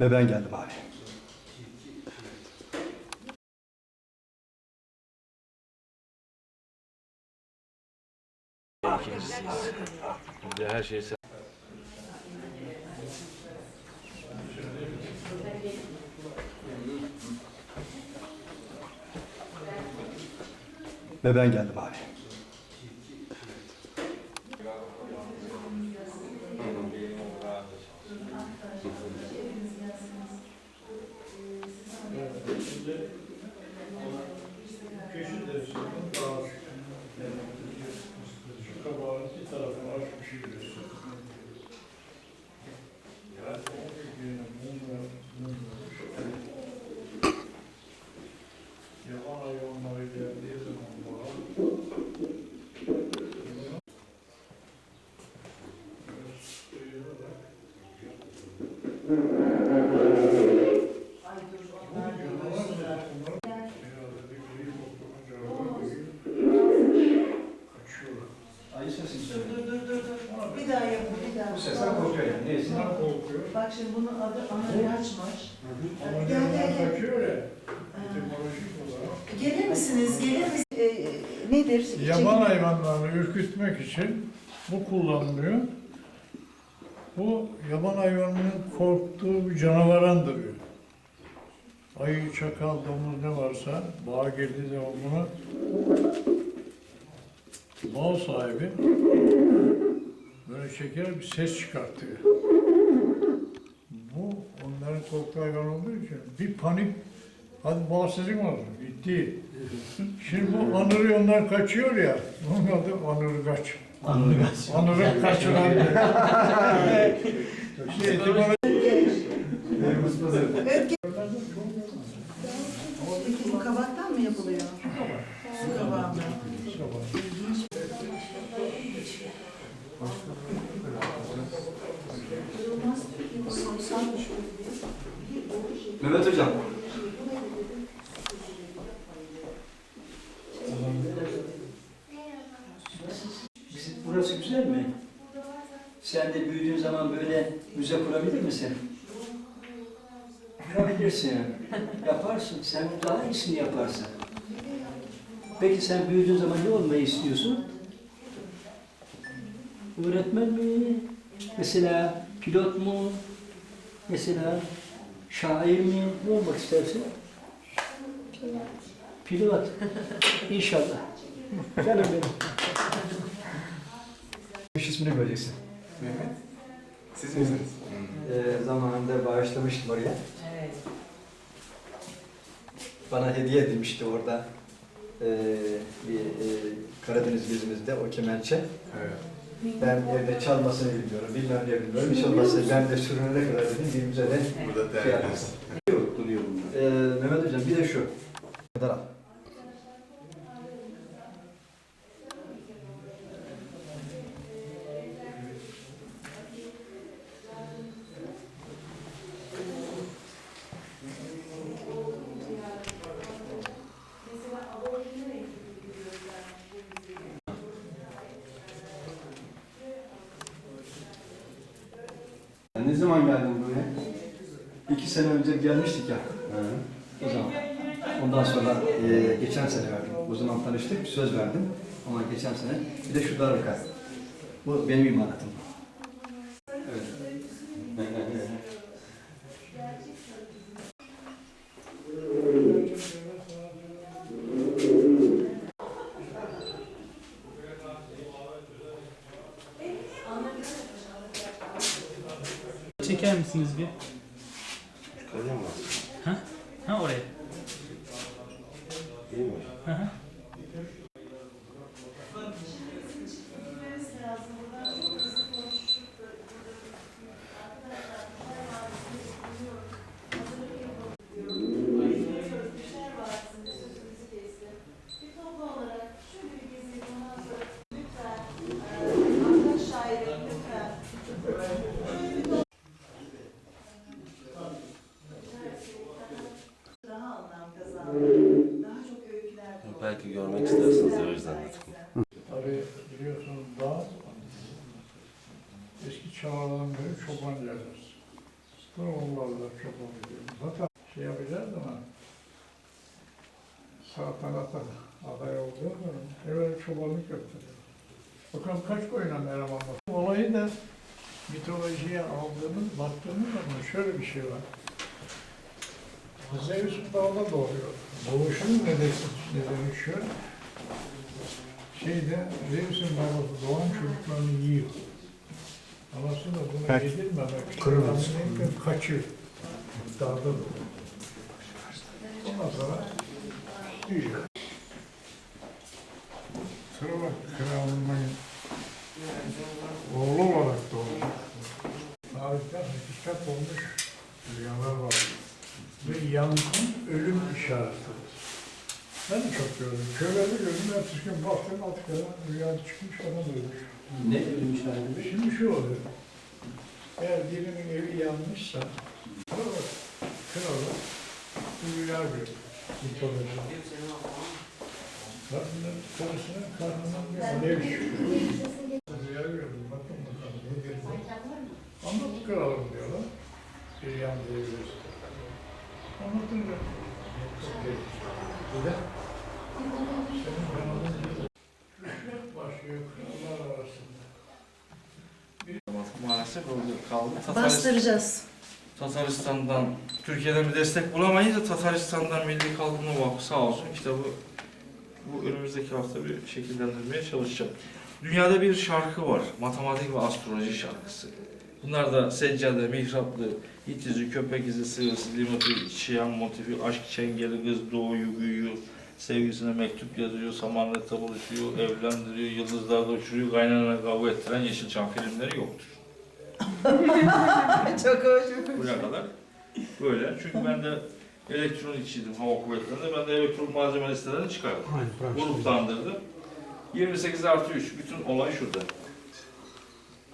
Ve ben geldim abi. her şey. Ve ben geldim abi. Şimdi bunun adı anayaçmış. Ama Gel gel yandan gel. kaçıyor ya. Ha. Etimolojik olarak. Gelir misiniz? Gelir misiniz? Ee, nedir? Yaban Çekim- hayvanlarını ürkütmek için bu kullanılıyor. Bu yaban hayvanının korktuğu bir canavara andırıyor. Ayı, çakal, domuz ne varsa bağa girdiği zaman buna mal sahibi böyle çeker bir ses çıkartıyor. Onların korktuğu hayvan olduğu için bir panik hadi sizin olsun bitti. Şimdi bu anırı onlar kaçıyor ya bunun adı anırgaç. Anladım. Anırı kaçıran. İşte etimoloji- Peki bu kabaktan mı yapılıyor? Su kabağından. Mehmet Hocam. Burası güzel mi? Sen de büyüdüğün zaman böyle müze kurabilir misin? Kurabilirsin. Yaparsın. Sen daha iyisini yaparsın. Peki sen büyüdüğün zaman ne olmayı istiyorsun? Öğretmen mi? Mesela pilot mu? Mesela şair mi? Ne olmak istersin? Pilot. İnşallah. Canım benim. İş ismini göreceksin. Mehmet, siz misiniz? Ee, zamanında bağışlamıştım oraya. Bana hediye edilmişti orada. Ee, bir e, Karadeniz gezimizde o kemençe. Evet. Ben evde çalmasını bilmiyorum, bilmem ne bilmiyorum. Hiç olmazsa ben de sürünene kadar dedim bir müzede Burada şey değerli. yaparsın. Ee, Mehmet Hocam bir de şu. Kadar al. Ne zaman geldin buraya? İki sene önce gelmiştik ya. O zaman. Ondan sonra e, geçen sene verdim. O zaman tanıştık, söz verdim. Ama geçen sene. Bir de şu darbuka. Bu benim imalatım. Evet. Çeker misiniz bir? Kalem var. Ha? Ha oraya. İyi mi? Hı hı. Daha anlam kazandı. Daha çok öyküler Belki görmek istersiniz o yüzden. Tabii biliyorsunuz dağ eski çağlardan beri çoban yerler. Oralar çok oluyor. Zaten şey yapacağız ama saltanata aday olduğu zaman evvel çobanlık yaptırıyor. Bakalım kaç koyuna bak. Olayı da mitolojiye aldığımız, baktığımız zaman şöyle bir şey var. Zeus dağda doğuyor. Doğuşun nedeni, nedeni şu. Şeyde Zeus'un babası doğan çocuklarını yiyor. Anası da buna yedirmemek için hamileyken kaçıyor. Dağda doğuyor. Ondan sonra büyüyor. Sonra kralının oğlu Yankın ölüm işaretidir. Ben de çok gördüm. Köylerde gördüm. Ertesi gün baktım alt kere rüya çıkmış adam ölmüş. Ne ölüm işareti? Şimdi şu oluyor. Eğer birinin evi yanmışsa, kralı, kralı rüya görüyor. Mitoloji. Kadının, karısının karnından bir alev çıkıyor. Maalesef kaldı. Bastıracağız. Tataristan'dan, Türkiye'den bir destek bulamayınca Tataristan'dan Milli Kalkınma Vakfı sağ olsun işte bu bu önümüzdeki hafta bir şekillendirmeye çalışacağım. Dünyada bir şarkı var. Matematik ve astroloji şarkısı. Bunlar da seccade, mihraplı, it izi, köpek izi, sığırsı, limoti, çiyan motifi, aşk çengeli, kız doğuyu, büyüyor, sevgisine mektup yazıyor, samanlıkta buluşuyor, evlendiriyor, yıldızlarda uçuruyor, kaynana kavga ettiren Yeşilçam filmleri yoktur. çok hoş. Buraya kadar böyle. Çünkü ben de elektronikçiydim hava kuvvetlerinde. Ben de elektronik malzeme listelerini çıkardım. Gruplandırdım. 28 artı 3. Bütün olay şurada.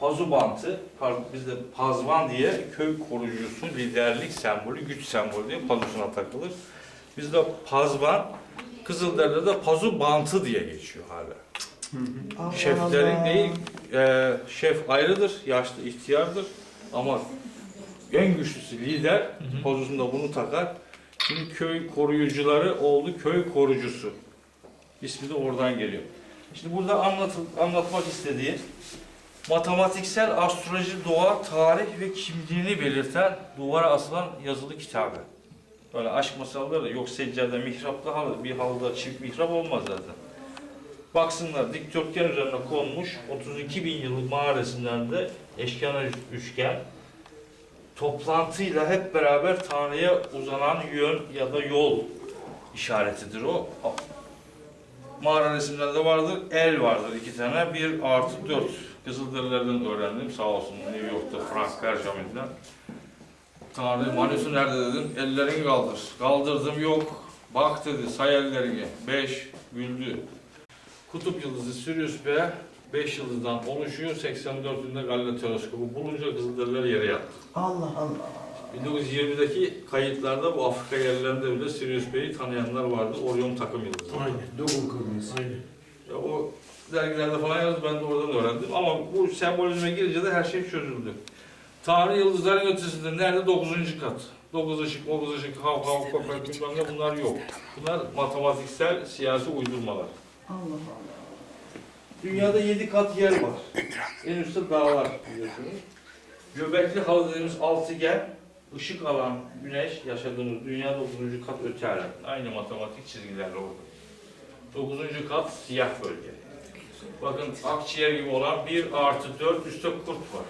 Pazu bantı, pardon bizde pazvan diye köy koruyucusu, liderlik sembolü, güç sembolü diye pazusuna takılır. Bizde pazvan, Kızılderili'de de pazu bantı diye geçiyor hala. Şeflerin değil, e, şef ayrıdır, yaşlı ihtiyardır ama en güçlüsü lider pozusunda bunu takar. Şimdi köy koruyucuları oldu köy korucusu. İsmi de oradan geliyor. Şimdi burada anlatıl, anlatmak istediği matematiksel astroloji, doğa, tarih ve kimliğini belirten duvara asılan yazılı kitabı. Böyle aşk masalları da yok seccade, mihrapta halı, bir halıda çift mihrap olmaz zaten. Baksınlar dikdörtgen üzerine konmuş 32 bin yıllık mağarasından da eşkenar üçgen toplantıyla hep beraber Tanrı'ya uzanan yön ya da yol işaretidir o. Mağara resimlerinde vardır, el vardır iki tane, bir artı dört. Kızılderililerden öğrendim sağ olsun New York'ta Frank Perjamin'den. Tanrı Manüs'ü nerede dedim, ellerini kaldır. Kaldırdım yok, bak dedi say ellerini, beş, güldü. Kutup yıldızı Sirius B 5 yıldızdan oluşuyor. 84'ünde Galileo teleskobu bulunca Kızılderililer yere yattı. Allah Allah. 1920'deki kayıtlarda bu Afrika yerlerinde bile Sirius B'yi tanıyanlar vardı. Orion takım yıldızı. Double kırmızı. Ya o dergilerde falan yazdı ben de oradan öğrendim. Ama bu sembolizme girince de her şey çözüldü. Tanrı yıldızların ötesinde nerede? 9. kat. 9 ışık, 9 ışık, hav hav, köpek bilmem ne bunlar yok. Bunlar matematiksel, siyasi uydurmalar. Allah Allah. Dünyada 7 kat yer var. En üstte dağlar biliyorsunuz. Göbekli halı dediğimiz altıgen, ışık alan güneş yaşadığımız dünya 9. kat öte Aynı matematik çizgilerle orada. 9. kat siyah bölge. Bakın akciğer gibi olan 1 artı 4 üstte kurt var.